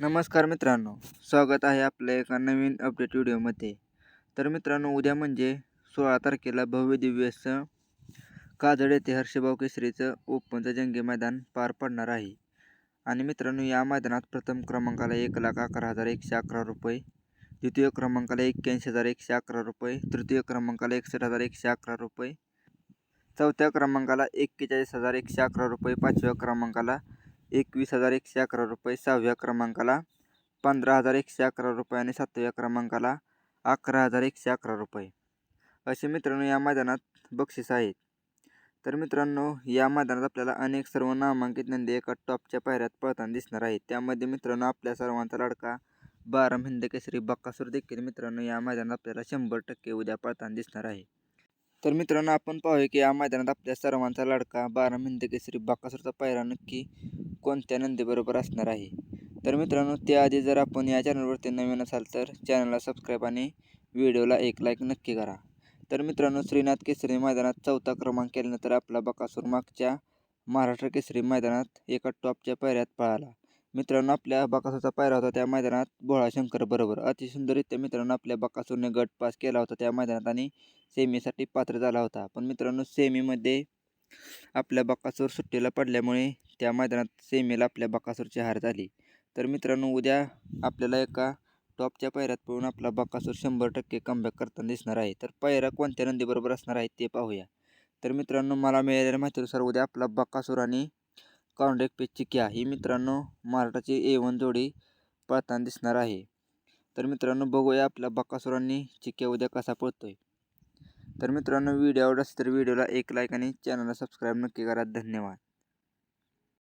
नमस्कार मित्रांनो स्वागत आहे आपल्या एका नवीन अपडेट व्हिडिओमध्ये तर मित्रांनो उद्या म्हणजे सोळा तारखेला भव्य दिव्यचं काजळ येथे हर्षभाऊ केसरीचं ओपनचं जंगी मैदान पार पडणार आहे. आणि मित्रांनो या मैदानात प्रथम क्रमांकाला एक लाख अकरा हजार एकशे अकरा रुपये द्वितीय क्रमांकाला एक्क्याऐंशी हजार एकशे अकरा रुपये तृतीय क्रमांकाला एकसष्ट हजार एकशे अकरा रुपये चौथ्या क्रमांकाला एक्केचाळीस हजार एकशे अकरा रुपये पाचव्या क्रमांकाला एकवीस हजार एकशे अकरा रुपये सहाव्या क्रमांकाला पंधरा हजार एकशे अकरा रुपये आणि सातव्या क्रमांकाला अकरा हजार एकशे अकरा रुपये. असे मित्रांनो या मैदानात बक्षीस आहेत. तर मित्रांनो या मैदानात आपल्याला अनेक सर्व नामांकित नंदी एका टॉपच्या पायऱ्यात पळताना दिसणार आहेत. त्यामध्ये मित्रांनो आपल्या सर्वांचा लाडका बारा हिंद केसरी बक्कासूर देखील मित्रांनो या मैदानात आपल्याला शंभर टक्के उद्या पळताना दिसणार आहे. तर मित्रांनो आपण पाहूया की या मैदानात आपल्या सर्वांचा लाडका बारा हिंद केसरी बक्कासूरचा पायरा नक्की कोणत्या नंदीबरोबर असणार आहे? तर मित्रांनो त्याआधी जर आपण या चॅनलवरती नवीन असाल तर चॅनलला सबस्क्राईब आणि व्हिडिओला एक लाईक नक्की करा. तर मित्रांनो श्रीनाथ केसरी मैदानात चौथा क्रमांक केल्यानंतर आपला बकासूर मागच्या महाराष्ट्र केसरी मैदानात एका टॉपच्या पायऱ्यात पळाला. मित्रांनो आपल्या बकासूरचा पायरा होता त्या मैदानात भोळाशंकर बरोबर. अतिसुंदररित्या मित्रांनो आपल्या बकासूरने गट पास केला होता त्या मैदानात आणि सेमीसाठी पात्र झाला होता. पण मित्रांनो सेमीमध्ये आपल्या बकासूर सुट्टीला पडल्यामुळे त्या मैदानात सेमीला आपल्या बकासूरची हार झाली. तर मित्रांनो उद्या आपल्याला एका टॉपच्या पायऱ्यात पळून आपला बकासूर शंभर टक्के कमबॅक करताना दिसणार आहे. तर पायरा कोणत्या नंदीबरोबर असणार आहे ते पाहूया. तर मित्रांनो मला मिळालेल्या माहितीनुसार उद्या आपला बकासूर आणि कॉन्डॅक्ट पेच चिक्या ही मित्रांनो महाराष्ट्राची ए वन जोडी पळताना दिसणार आहे. तर मित्रांनो बघूया आपल्या बकासूरांनी चिक्या उद्या कसा पळतोय. तर मित्रांनो व्हिडिओ आवडत असेल तर व्हिडिओला एक लाईक आणि चॅनलला सबस्क्राईब नक्की करा. धन्यवाद.